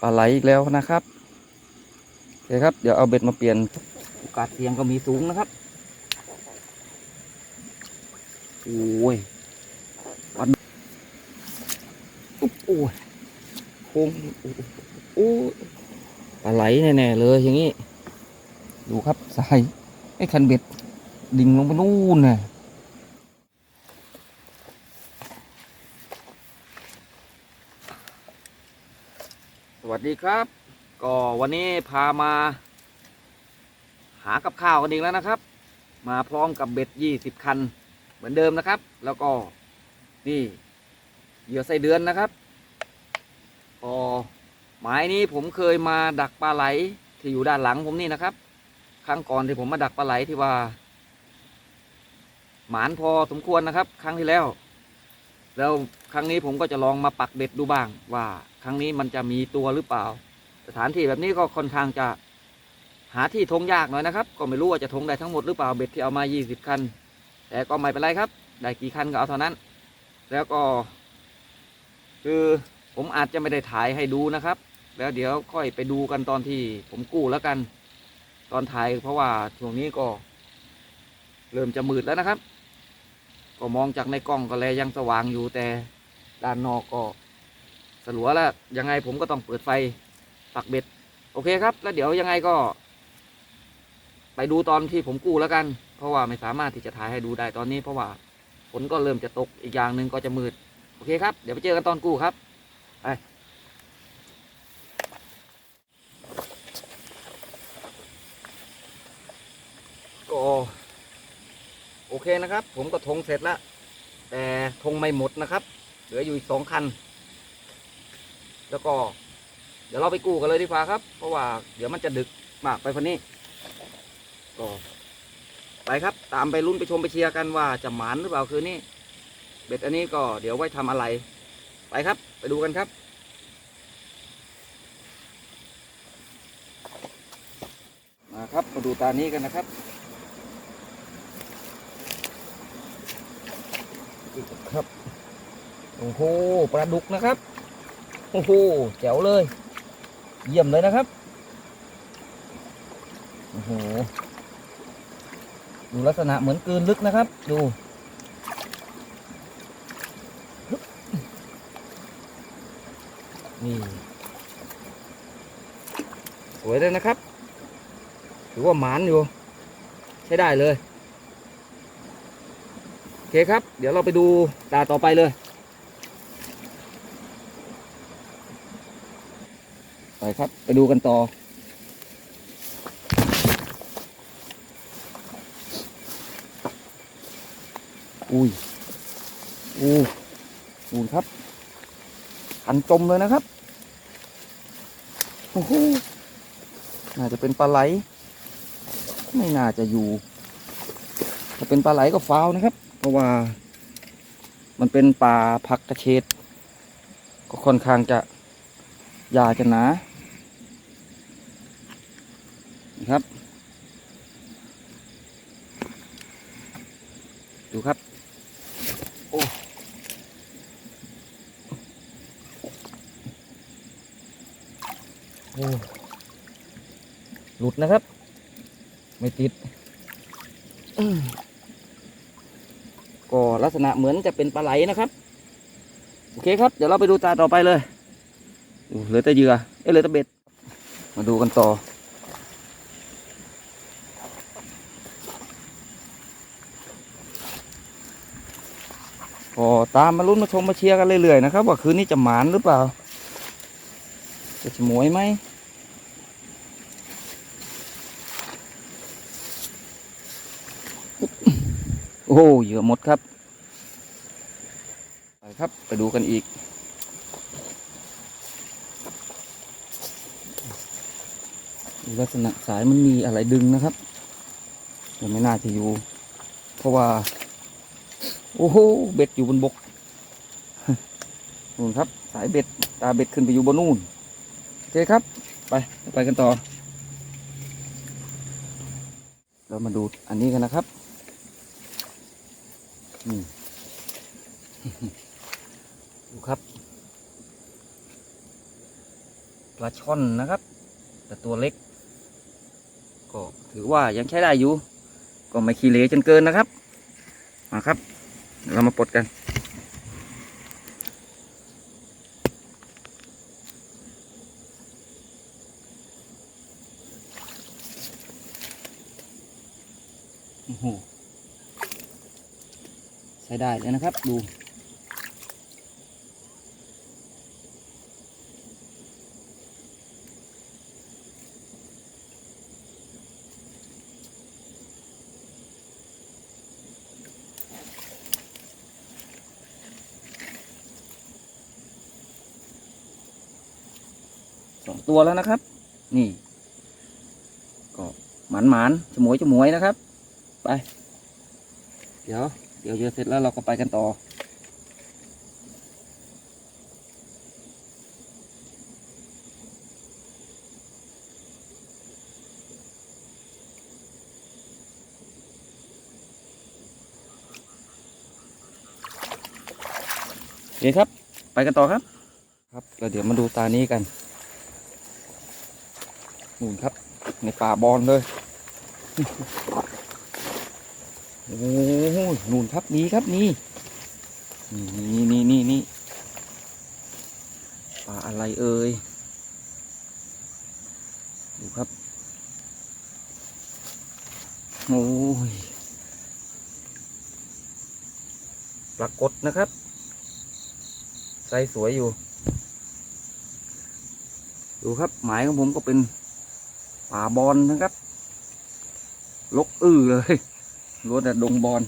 ปลาไหลอีกแล้วนะครับโอเคครับ เดี๋ยวเอาเบ็ดมาเปลี่ยนโอกาสเสี่ยงก็มีสูงนะครับโอ้ยวันอุ๊บโอ้ยโค้งโอ้ยปลาไหลแน่ๆเลยอย่างนี้ ดูครับสายไอ้คันเบ็ดดิ่งลงไปนู่นน่ะ สวัสดีครับ ก็วันนี้พามา หากับข้าวกันอีกแล้วนะครับ มาพร้อมกับเบ็ดยี่สิบคัน เหมือนเดิมนะครับ แล้วก็นี่เหยื่อไส้เดือนนะครับก็หมายนี้ผมเคยมาดักปลาไหลที่อยู่ด้านหลังผมนี่นะครับ ครั้งก่อนที่ผมมาดักปลาไหลที่ว่า หมานพอสมควรนะครับ ครั้งที่แล้ว แล้วครั้งนี้ผมก็จะลองมาปักเบ็ดดูบ้างว่า ครั้งนี้มันจะมีตัวหรือเปล่า สถานที่แบบนี้ก็ค่อนข้างจะหาที่ทงยากหน่อยนะครับ ก็ไม่รู้ว่าจะทงได้ทั้งหมดหรือเปล่าเบ็ดที่เอามา 20 คัน แต่ก็ไม่เป็นไรครับ ได้กี่คันก็เอาเท่านั้น แล้วก็ คือผมอาจจะไม่ได้ถ่ายให้ดูนะครับ แล้วเดี๋ยวค่อยไปดูกันตอนที่ผมกู้แล้วกัน ตอนถ่ายเพราะว่าช่วงนี้ก็ เริ่มจะมืดแล้วนะครับ ก็มองจากในกล้องก็แลยังสว่างอยู่แต่ด้านนอกก็ สลัวแล้วยังไงผมก็ต้องเปิดไฟปักเบ็ด โอเคครับ แล้วเดี๋ยวยังไงก็ ไปดูตอนที่ผมกู้แล้วกัน เพราะว่าไม่สามารถที่จะถ่ายให้ดูได้ตอนนี้ เพราะว่าฝนก็เริ่มจะตกอีกอย่างหนึ่งก็จะมืด โอเคครับ เดี๋ยวไปเจอกันตอนกู้ครับไปก็โอเคนะครับ ผมก็ทงเสร็จแล้วแต่ทงไม่หมดนะครับ เหลืออยู่อีกสองคัน แล้วก็เดี๋ยวเราไปกู้กันเลยดีกว่าครับ เพราะว่าเดี๋ยวมันจะดึกมากไปฟันนี้ ก็ ไปครับ ตามไปลุ้นไปชมไปเชียร์กันว่าจะหมานหรือเปล่าคืนนี้ เบ็ดอันนี้ก็เดี๋ยวไว้ทำอะไร ไปครับ ไปดูกันครับมาครับมาดูตานี้กันนะครับครับโอ้โหปลาดุกนะครับ โอ้โหแจ๋วเลย เยี่ยมเลยนะครับ โอ้โห ดูลักษณะเหมือนกลืนลึกนะครับ ดู นี่ สวยเลยนะครับ ถือว่าหมานอยู่ ใช้ได้เลย โอเคครับ เดี๋ยวเราไปดูตาต่อไปเลย ไปครับ ไปดูกันต่อ อุ้ยอู้อู้ครับขันจมเลยนะครับ โอ้โห น่าจะเป็นปลาไหล ไม่น่าจะอยู่ ถ้าเป็นปลาไหลก็ฟาวนะครับ เพราะว่า มันเป็นป่าผักกระเฉดก็ค่อนข้างจะหญ้าจะหนานะ ครับ ดูครับ โอ้โอ้หลุดนะครับ ไม่ติด ก็ลักษณะเหมือนจะเป็นปลาไหลนะครับ โอเคครับ เดี๋ยวเราไปดูตาต่อไปเลย เหลือแต่เหยื่อ เอ้ยเหลือแต่เบ็ด มาดูกันต่อ ก็ตามมาลุ้นมาชมมาเชียร์กันเรื่อยๆนะครับว่าคืนนี้จะหมานหรือเปล่า จะฉมวยไหมโอ้โหเหยื่อหมดครับไปครับไปดูกันอีก ลักษณะสายมันมีอะไรดึงนะครับแต่ไม่น่าจะอยู่ เพราะว่า โอ้โหเบ็ดอยู่บนบกนู่นครับ สายเบ็ดตาเบ็ดขึ้นไปอยู่บนนู่นโอเคครับ ไปไปกันต่อ เรามาดูอันนี้กันนะครับดูครับปลาช่อนนะครับ แต่ตัวเล็ก ก็ถือว่ายังใช้ได้อยู่ ก็ไม่ขี้เหร่จนเกินนะครับมาครับ เรามาปลดกัน โอ้โห ใช้ได้เลยนะครับ ดู ตัวแล้วนะครับ นี่ ก็หมันหมันๆฉมวยฉมวยนะครับ ไป เดี๋ยว เดี๋ยวเยอะเสร็จแล้วเราก็ไปกันต่อ โอเคครับ ไปกันต่อครับ ครับแล้วเดี๋ยวมาดูตานี้กัน นู่นครับ ในป่าบอนเลยโอ้โหนู่นครับนี่ครับนี่นี่นี่นี่นี่ปลาอะไรเอ่ยดูครับโอ้ยปรากฏนะครับไซส์สวยอยู่ ดูครับ หมายของผมก็เป็น ป่าบอนนะครับ ลกอื้อเลยรวแต่ดงบอน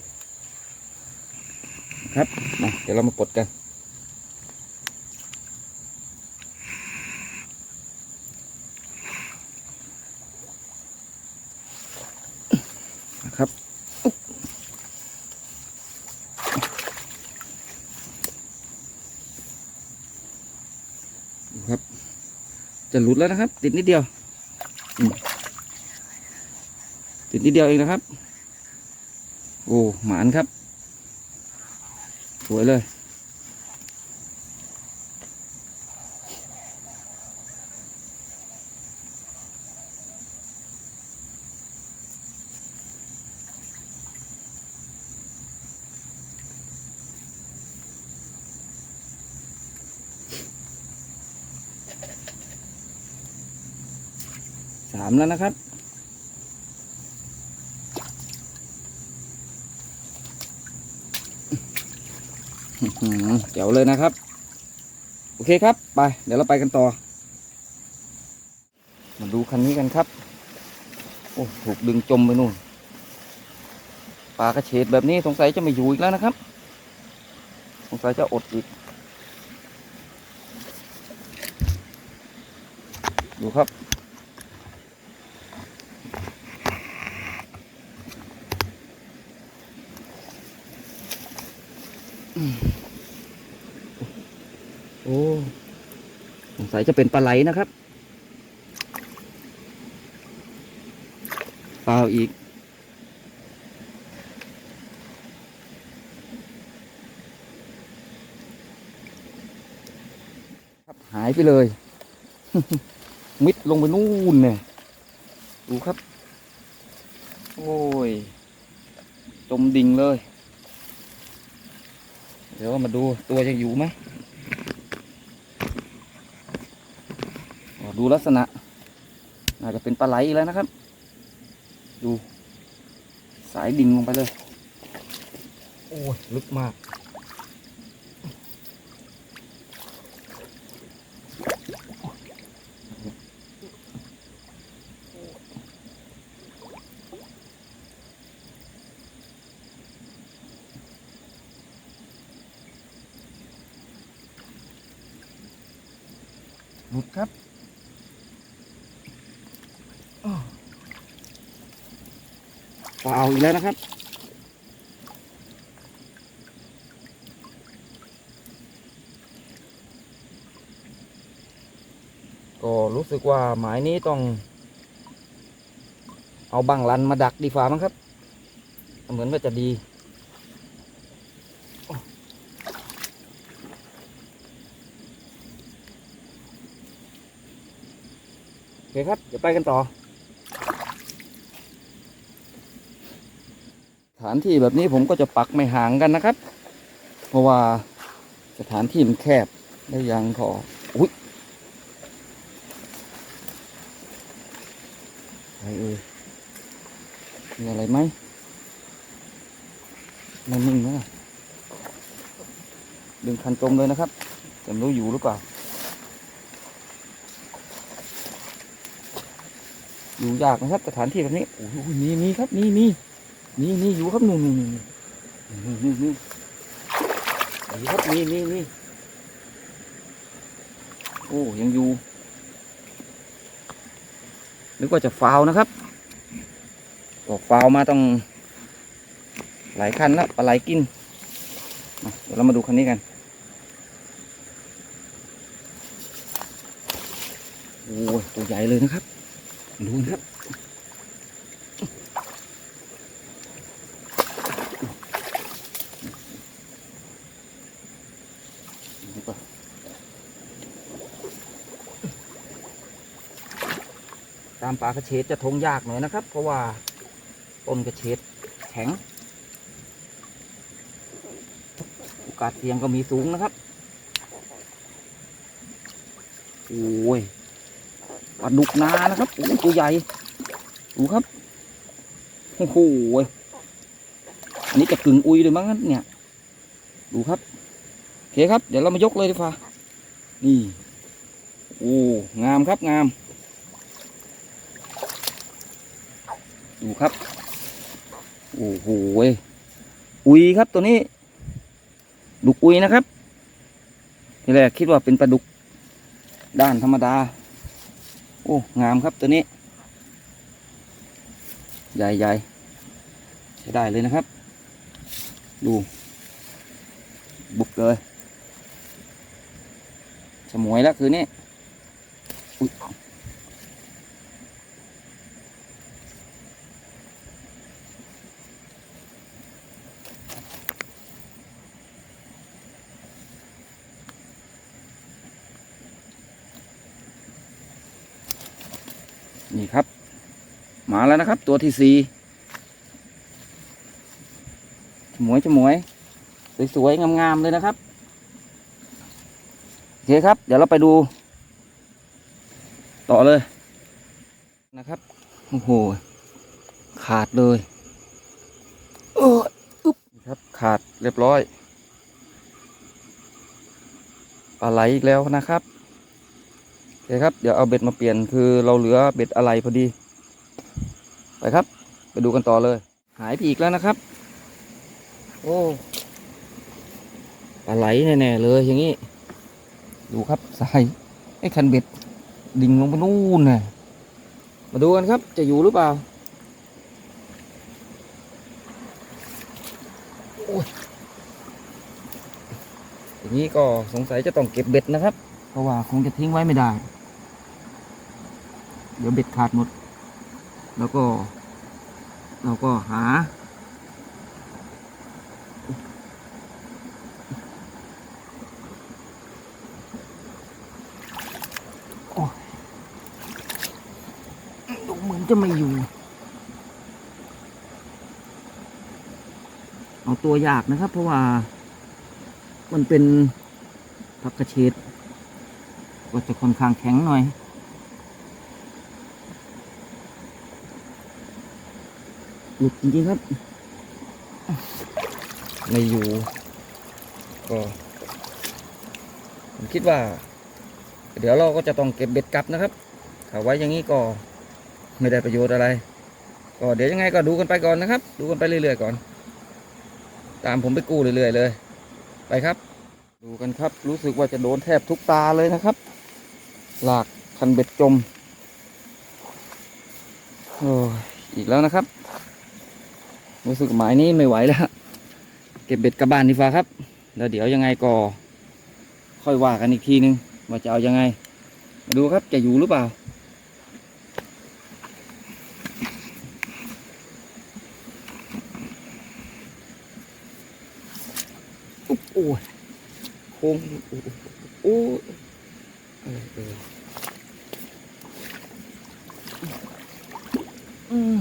ครับมาเดี๋ยวเรามาปลดกัน นะครับครับ จะหลุดแล้วนะครับ ติดนิดเดียว ติดนิดเดียวเองนะครับ โอ้ หมานครับ สวยเลยามแล้วนะครับ เจ๋วเลยนะครับ โอเคครับ ไป เดี๋ยวเราไปกันต่อ มาดูคันนี้กันครับ โอ้ถูกดึงจมไปนู่น ปลากระเฉดแบบนี้สงสัยจะไม่อยู่อีกแล้วนะครับ สงสัยจะอดอีก ดูครับ อ้สงสัยจะเป็นปลาไหลนะครับเปล่าอีก ครับหายไปเลย มิดลงไปนู่นเนี่ยดูครับ โอ้ย จมดิ่งเลย เดี๋ยวมาดูตัวยังอยู่ไหม อ๋อ ดูลักษณะน่าจจะเป็นปลาไหลแล้วนะครับ ดู สายดิ่งลงไปเลย โอ้ยลึกมาก หลุดครับอ้อ เปล่าอีกแล้วนะครับ ก็รู้สึกว่าหมายนี้ต้อง เอาบังลันมาดักดีฟ้ามั้งครับ เหมือนว่าจะดีสเคครับ เดี๋ยวไปกันต่อ ถานที่แบบนี้ผมก็จะปักไม่ห่างกันนะครับ เพราะว่าสถานที่มันแคบได้ยังขออุ้ยอะไรเอ่ยมีอะไรไหมไม่นิ่งนะดึงคันตรงเลยนะครับแต่ไม่รู้อยู่หรือเปล่า อยู่ยากนะครับสถานที่แบบนี้โอ้โหมีมีครับมีมี มีมีอยู่ครับนู่นนู่นนู่นนู่นนู่นนู่นมีครับมีมีมีโอ้ยังอยู่นึกว่าจะฟาวนะครับบอกฟาวมาต้องหลายคันแล้วปลาไหลกินเดี๋ยวเรามาดูคันนี้กันโอ้ยตัวใหญ่เลยนะครับดูนะครับ ตามป่ากระเฉดจะทงยากหน่อยนะครับ เพราะว่าต้นกระเฉดแข็งโอกาสเสียงก็มีสูงนะครับโอ้ยปลาดุกนานะครับโอ้ยตัวใหญ่ดูครับโอ้โหอันนี้จะกึ่งอุยเลยมั้งเนี่ยดูครับโอเคครับ เดี๋ยวเรามายกเลยดีฟ้านี่ โอ้ งามครับ งาม ดูครับ โอ้โหอุยครับตัวนี้ ดุกอุยนะครับทีแรกคิดว่าเป็นปลาดุกด้านธรรมดา โอ้ งามครับตัวนี้ ใหญ่ใหญ่ใช้ได้เลยนะครับ ดู บุกเลยสมวยแล้วคืนนี้อุ๊ยนี่ครับ มาแล้วนะครับ ตัวที่สี่ฉมวยฉมวย สวยๆงามๆเลยนะครับโอเคครับ เดี๋ยวเราไปดู ต่อเลยนะครับโอ้โหขาดเลยเอออึ๊บครับขาดเรียบร้อยปลาไหลอีกแล้วนะครับโอเคครับ เดี๋ยวเอาเบ็ดมาเปลี่ยนคือเราเหลือเบ็ดอะไรพอดี ไปครับ ไปดูกันต่อเลย หายไปอีกแล้วนะครับ โอ้ปลาไหลแน่ๆเลยอย่างนี้ ดูครับสายไอ้คันเบ็ด ดิ่งลงไปนู่นน่ะมาดูกันครับ จะอยู่หรือเปล่าอย่างนี้ก็สงสัยจะต้องเก็บเบ็ดนะครับ เพราะว่าคงจะทิ้งไว้ไม่ได้ เดี๋ยวเบ็ดขาดหมด แล้วก็ เราก็หาดูเหมือนจะไม่อยู่ เอาตัวยากนะครับ เพราะว่า มันเป็นผักกระเฉดก็จะค่อนข้างแข็งหน่อย หลุดจริงๆครับ ไม่อยู่ ก็ผมคิดว่า เดี๋ยวเราก็จะต้องเก็บเบ็ดกลับนะครับถ้าไว้อย่างนี้ก็ไม่ได้ประโยชน์อะไร ก็เดี๋ยวยังไงก็ดูกันไปก่อนนะครับ ดูกันไปเรื่อยๆก่อน ตามผมไปกู้เรื่อยๆเลย ไปครับ ดูกันครับ รู้สึกว่าจะโดนแทบทุกตาเลยนะครับ หลากคันเบ็ดจม โอ้อีกแล้วนะครับ รู้สึกหมายนี้ไม่ไหวแล้ว เก็บเบ็ดกลับบ้านดีฟ้าครับ แล้วเดี๋ยวยังไงก็ค่อยว่ากันอีกทีนึงว่าจะเอายังไง มาดูครับจะอยู่หรือเปล่าอุ๊บโอ้ยโค้งโอ้ยโอ้ยเออเอออืม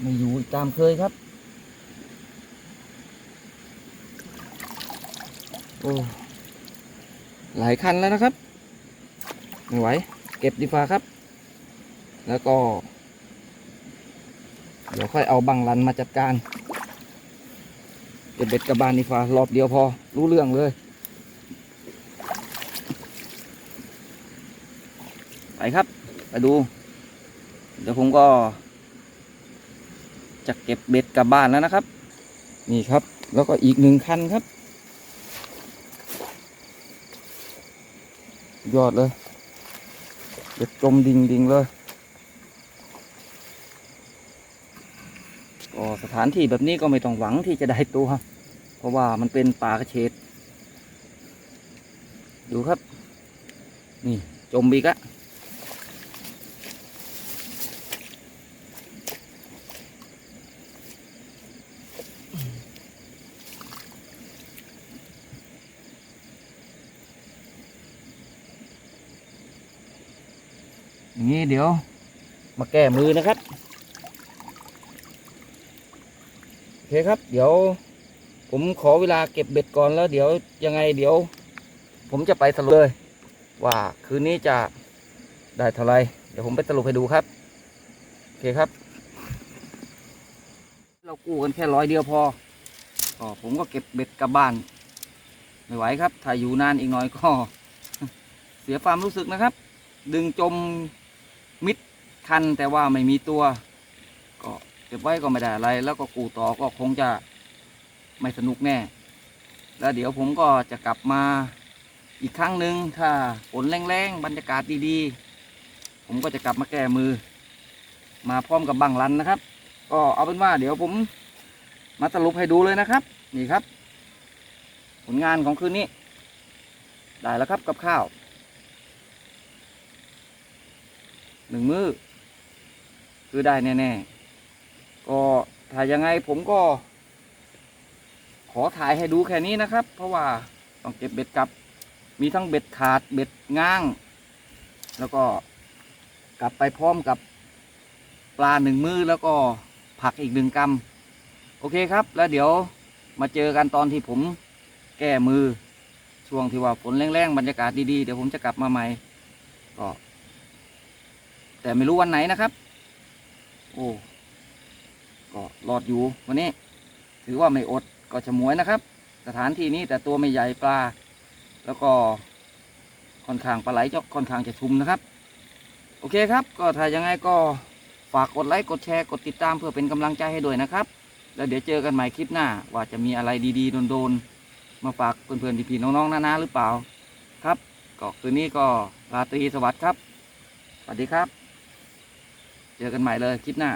ไม่อยู่ตามเคยครับ โอ้หลายคันแล้วนะครับ ไม่ไหว เก็บดีฟ้าครับ แล้วก็ เดี๋ยวค่อยเอาบังลันมาจัดการ เก็บเบ็ดกระบาลดีฟ้ารอบเดียวพอ รู้เรื่องเลย ไปครับ ไปดู เดี๋ยวผมก็ จะเก็บเบ็ดกลับบ้านแล้วนะครับ นี่ครับแล้วก็อีกหนึ่งคันครับ ยอดเลยเบ็ดจมดิ่งดิ่งเลยก็สถานที่แบบนี้ก็ไม่ต้องหวังที่จะได้ตัว เพราะว่ามันเป็นป่ากระเฉดดูครับ นี่จมอีกอะ อย่างนี้เดี๋ยว มาแก้มือนะครับ โอเคครับ เดี๋ยว ผมขอเวลาเก็บเบ็ดก่อนแล้ว เดี๋ยวยังไงเดี๋ยว ผมจะไปสรุปเลย ว่าคืนนี้จะได้เท่าไหรเดี๋ยวผมไปสรุปให้ดูครับ โอเคครับ เรากู้กันแค่ร้อยเดียวพอก็ผมก็เก็บเบ็ดกลับบ้าน ไม่ไหวครับ ถ้าอยู่นานอีกหน่อยก็ เสียความรู้สึกนะครับ ดึงจม มิดคันแต่ว่าไม่มีตัว ก็เก็บไว้ก็ไม่ได้อะไร แล้วก็กูต่อก็คงจะไม่สนุกแน่ แล้วเดี๋ยวผมก็จะกลับมาอีกครั้งหนึ่งถ้าฝนแรงๆบรรยากาศดีๆ ผมก็จะกลับมาแก้มือ มาพร้อมกับบังลันนะครับ ก็เอาเป็นว่าเดี๋ยวผมมาสรุปให้ดูเลยนะครับ นี่ครับ ผลงานของคืนนี้ ได้แล้วครับกับข้าว หนึ่งมือคือได้แน่ๆ ก็ถ้ายยังไงผมก็ ขอถ่ายให้ดูแค่นี้นะครับ เพราะว่าต้องเก็บเบ็ดกลับ มีทั้งเบ็ดขาดเบ็ดง้าง แล้วก็กลับไปพร้อมกับปลาหนึ่งมือแล้วก็ผักอีกหนึ่งกำโอเคครับ แล้วเดี๋ยวมาเจอกันตอนที่ผมแก้มือช่วงที่ว่าฝนแรงๆบรรยากาศดีๆ เดี๋ยวผมจะกลับมาใหม่ก็ แต่ไม่รู้วันไหนนะครับ โอ้ก็รอดอยู่วันนี้ ถือว่าไม่อดก็จะมวยนะครับ สถานที่นี้แต่ตัวไม่ใหญ่ปลา แล้วก็ค่อนข้างปลาไหลจะค่อนข้างจะชุมนะครับ โอเคครับ ก็ถ้ายังไงก็ฝากกดไลค์กดแชร์กดติดตามเพื่อเป็นกำลังใจให้ด้วยนะครับ แล้วเดี๋ยวเจอกันใหม่คลิปหน้า ว่าจะมีอะไรดีๆโดนๆมาฝากเพื่อนๆพี่ๆน้องๆนาๆหรือเปล่าครับ ก็คืนนี้ก็ราตรีสวัสดิ์ครับสวัสดีครับ เจอกันใหม่เลยคลิปหน้า